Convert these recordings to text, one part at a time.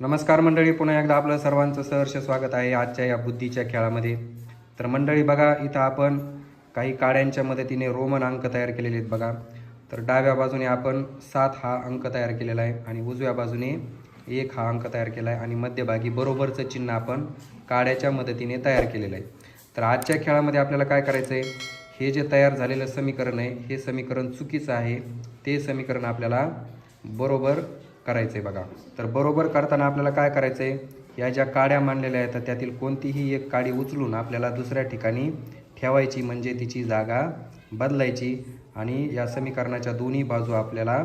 नमस्कार मंडळी पुन्हा एकदा आपलं सर्वांचं सहर्ष स्वागत आहे आजच्या या बुद्धीच्या खेळामध्ये. तर मंडळी बघा इथं आपण काही काड्यांच्या मदतीने रोमन अंक तयार केलेले आहेत बघा. तर डाव्या बाजूने आपण सात हा अंक तयार केलेला आहे आणि उजव्या बाजूने एक हा अंक तयार केला आहे आणि मध्यभागी बरोबरचं चिन्ह आपण काड्याच्या मदतीने तयार केलेलं आहे. तर आजच्या खेळामध्ये आपल्याला काय करायचं आहे? हे जे तयार झालेलं समीकरण आहे हे समीकरण चुकीचं आहे. ते समीकरण आपल्याला बरोबर करायचं आहे बघा. तर बरोबर करताना आपल्याला काय करायचं आहे या ज्या काड्या मांडलेल्या आहेत तर त्यातील कोणतीही एक काडी उचलून आपल्याला दुसऱ्या ठिकाणी ठेवायची म्हणजे तिची जागा बदलायची आणि या समीकरणाच्या दोन्ही बाजू आपल्याला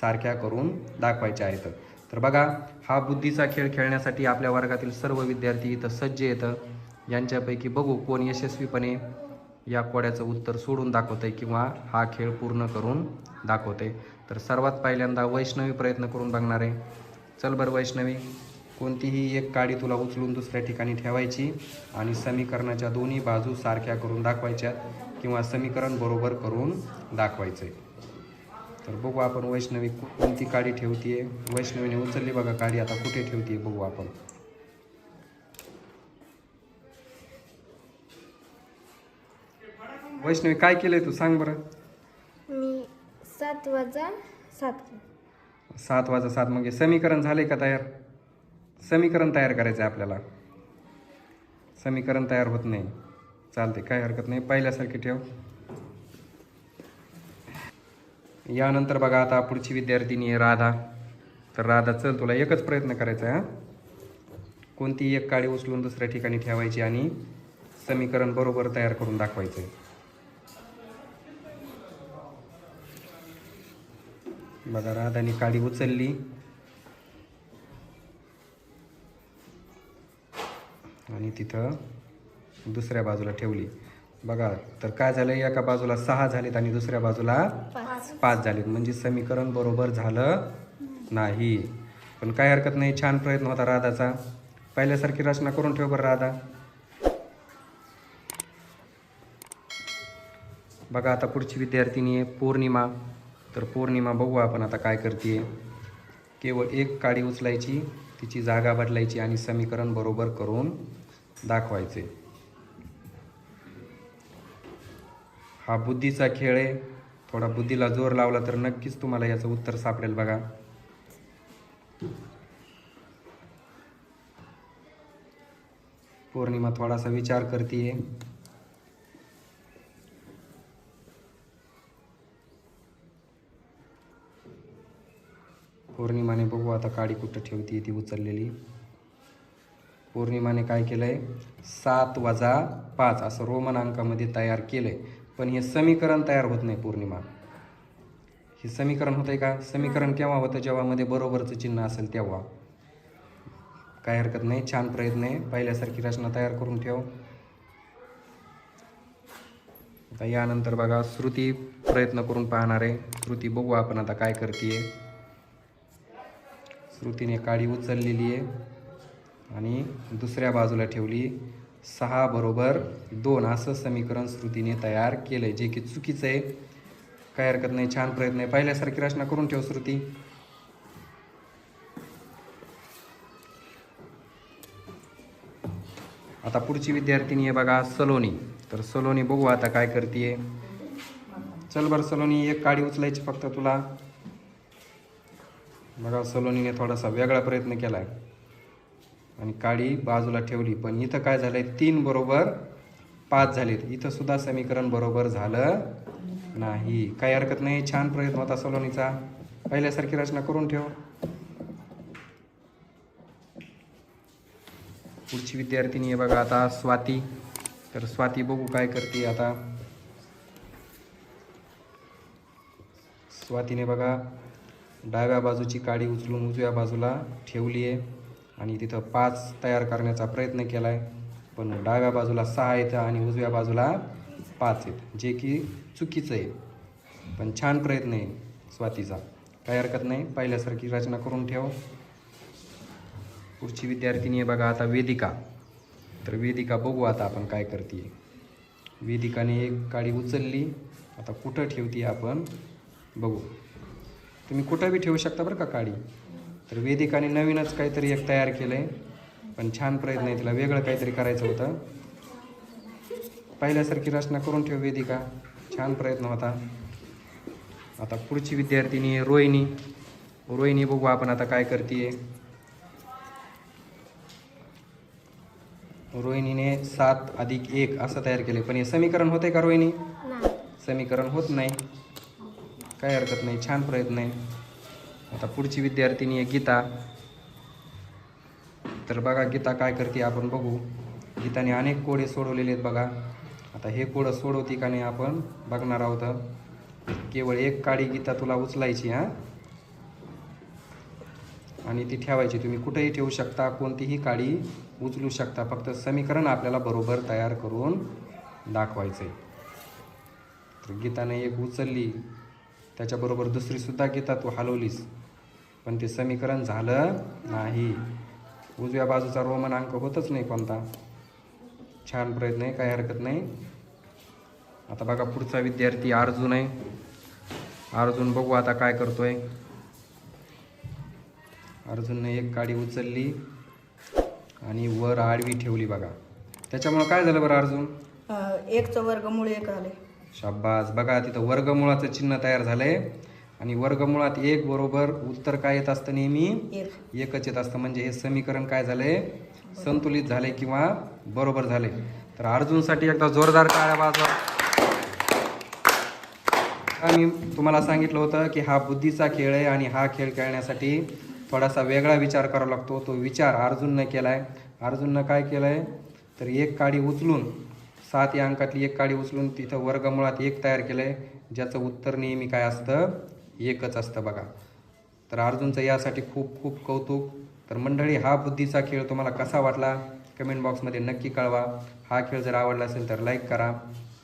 सारख्या करून दाखवायच्या आहेत. तर बघा हा बुद्धीचा खेळ खेळण्यासाठी आपल्या वर्गातील सर्व विद्यार्थी इथं सज्ज येतं यांच्यापैकी बघू कोण यशस्वीपणे या कोड्याचं उत्तर सोडून दाखवतंय किंवा हा खेळ पूर्ण करून दाखवते तर सर्वात पहिल्यांदा वैष्णवी प्रयत्न करून बघणार आहे. चल बरं वैष्णवी कोणतीही एक काडी तुला उचलून दुसऱ्या ठिकाणी ठेवायची आणि समीकरणाच्या दोन्ही बाजू सारख्या करून दाखवायच्या किंवा समीकरण बरोबर करून दाखवायचं तर बघू आपण वैष्णवी कोणती काडी ठेवतीये. वैष्णवीने उचलली बघा काडी आता कुठे ठेवतीये बघू आपण. वैष्णवी काय केलंय तू? सांग बरं. मी सात वाजा सात केलं. सात वाजा सात. म्हणजे समीकरण झाले का तयार? समीकरण तयार करायचं आहे आपल्याला. समीकरण तयार होत नाही. चालते काय हरकत नाही. पहिल्यासारखी ठेव. यानंतर बघा आता पुढची विद्यार्थिनी आहे राधा. तर राधा चल तुला एकच प्रयत्न करायचा आहे हा? कोणती एक काडी उचलून दुसऱ्या ठिकाणी ठेवायची आणि समीकरण बरोबर तयार करून दाखवायचं आहे बघा राधाने काडी उचलली. आणि तिथं दुसऱ्या बाजूला ठेवली. बघा तर काय झालं एका बाजूला सहा झालेत आणि दुसऱ्या बाजूला पाच. पाच झालेत. म्हणजे समीकरण बरोबर झालं नाही. पण काय हरकत नाही छान प्रयत्न होता राधाचा. पहिल्यासारखी रचना करून ठेव बरं राधा. बघा आता पुढची विद्यार्थिनी आहे पौर्णिमा. तर पौर्णिमा बघू आपण आता काय करते केवळ एक काडी उचलायची तिची जागा बदलायची आणि समीकरण बरोबर करून दाखवायचे. हा बुद्धीचा खेळ आहे. थोडा बुद्धीला जोर लावला तर नक्कीच तुम्हाला याचं उत्तर सापडेल बघा. पौर्णिमा थोडासा विचार करते पौर्णिमाने बघू आता काडी कुठं ठेवते ती उचललेली. पौर्णिमाने काय केलंय? सात वजा पाच असं रोमन अंकामध्ये तयार केलंय. पण हे समीकरण तयार होत नाही पौर्णिमा. हे समीकरण होतंय का? समीकरण केव्हा होतं? जेव्हा मध्ये बरोबरचं चिन्ह असेल तेव्हा. काय हरकत नाही. छान प्रयत्न आहे. पहिल्यासारखी रचना तयार करून ठेव. आता यानंतर बघा श्रुती प्रयत्न करून पाहणार आहे. श्रुती बघू आपण आता काय करते श्रुतीने काडी उचललेली आहे. आणि दुसऱ्या बाजूला ठेवली. सहा बरोबर दोन असं समीकरण श्रुतीने तयार केलंय. जे की चुकीचं आहे. काय हरकत नाही. छान प्रयत्न आहे. पहिल्यासारखी रचना करून ठेव श्रुती. आता पुढची विद्यार्थिनी आहे बघा सलोनी. तर सलोनी बघू आता काय करते चल बरं सलोनी एक काडी उचलायची फक्त तुला. बघा सलोनीने थोडासा वेगळा प्रयत्न केला आहे आणि काळी बाजूला ठेवली पण इथं काय झालंय? तीन बरोबर पाच झालेत. इथं सुद्धा समीकरण बरोबर झालं नाही. काही हरकत नाही. छान प्रयत्न होता सलोनीचा. पहिल्यासारखी रचना करून ठेव. पुढची विद्यार्थिनी आहे बघा आता स्वाती. तर स्वाती बघू काय करते आता. स्वातीने बघा डाव्या बाजूची काडी उचलून उजव्या बाजूला ठेवली आहे आणि तिथं पाच तयार करण्याचा प्रयत्न केला आहे पण डाव्या बाजूला सहा येतं आणि उजव्या बाजूला पाच आहेत जे की चुकीचं आहे. पण छान प्रयत्न आहे स्वातीचा. काही हरकत नाही पहिल्यासारखी रचना करून ठेव. पुढची विद्यार्थिनी आहे बघा आता वेदिका. तर वेदिका बघू आता आपण काय करते वेदिकाने एक काडी उचलली आता कुठं ठेवते आपण बघू. तुम्ही कुठं बी ठेवू शकता बरं का काडी. तर वेदिकाने नवीनच काहीतरी एक तयार केलं आहे पण छान प्रयत्न आहे तिला वेगळं काहीतरी करायचं होतं. पहिल्यासारखी रचना करून ठेव वेदिका. छान प्रयत्न होता. आता पुढची विद्यार्थिनी आहे रोहिणी. रोहिणी बघू आपण आता काय करते रोहिणीने सात अधिक एक असं तयार केले पण हे समीकरण होते का रोहिणी? समीकरण होत नाही. काय हरकत नाही छान प्रयत्न आहे. आता पुढची विद्यार्थिनी आहे गीता. तर बघा गीता काय करते आपण बघू. गीताने अनेक कोडे सोडवलेले आहेत बघा. आता हे कोडं सोडवते का नाही आपण बघणार आहोत. केवळ एक काडी गीता तुला उचलायची हां? आणि ती ठेवायची. तुम्ही कुठेही ठेवू शकता कोणतीही काडी उचलू शकता. फक्त समीकरण आपल्याला बरोबर तयार करून दाखवायचं आहे तर गीताने एक उचलली. त्याच्याबरोबर दुसरीसुद्धा गीता तू हलवलीस. पण ते समीकरण झालं नाही. उजव्या बाजूचा रोमन अंक होतच नाही कोणता. छान प्रयत्न आहे काही हरकत नाही. आता बघा पुढचा विद्यार्थी अर्जुन आहे. अर्जुन बघू आता काय करतोय. अर्जुनने एक काडी उचलली आणि वर आडवी ठेवली बघा. त्याच्यामुळं काय झालं बरं अर्जुन? एकचं वर्गमुळे एक आले शाब्बास बघा तिथं वर्गमुळाचं चिन्ह तयार झालंय. आणि वर्गमुळात एक बरोबर उत्तर काय येत असतं नेहमी? एक. एकच येत असतं. म्हणजे हे समीकरण काय झालंय? संतुलित झाले किंवा बरोबर झाले तर अर्जुनसाठी एकदा जोरदार काळ्या वाजवा. मी तुम्हाला सांगितलं होतं की हा बुद्धीचा खेळ आहे आणि हा खेळ खेळण्यासाठी थोडासा वेगळा विचार करावा लागतो. तो विचार अर्जुननं केला आहे अर्जुननं काय केलं आहे तर एक काडी उचलून सात या अंकातली एक काडी उचलून तिथं वर्गमुळात एक तयार केलं आहे ज्याचं उत्तर नेहमी काय असतं? एकच असतं बघा. तर अर्जुनचं यासाठी खूप खूप कौतुक. तर मंडळी हा बुद्धीचा खेळ तुम्हाला कसा वाटला? कमेंट बॉक्समध्ये नक्की कळवा. हा खेळ जर आवडला असेल तर लाईक करा.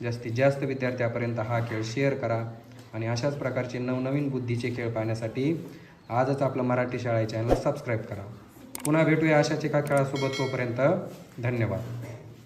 जास्तीत जास्त विद्यार्थ्यापर्यंत हा खेळ शेअर करा. आणि अशाच प्रकारचे नवनवीन बुद्धीचे खेळ पाहण्यासाठी आजच आपलं मराठी शाळा चॅनल सबस्क्राईब करा. पुन्हा भेटूया अशाच एका खेळासोबत तोपर्यंत धन्यवाद.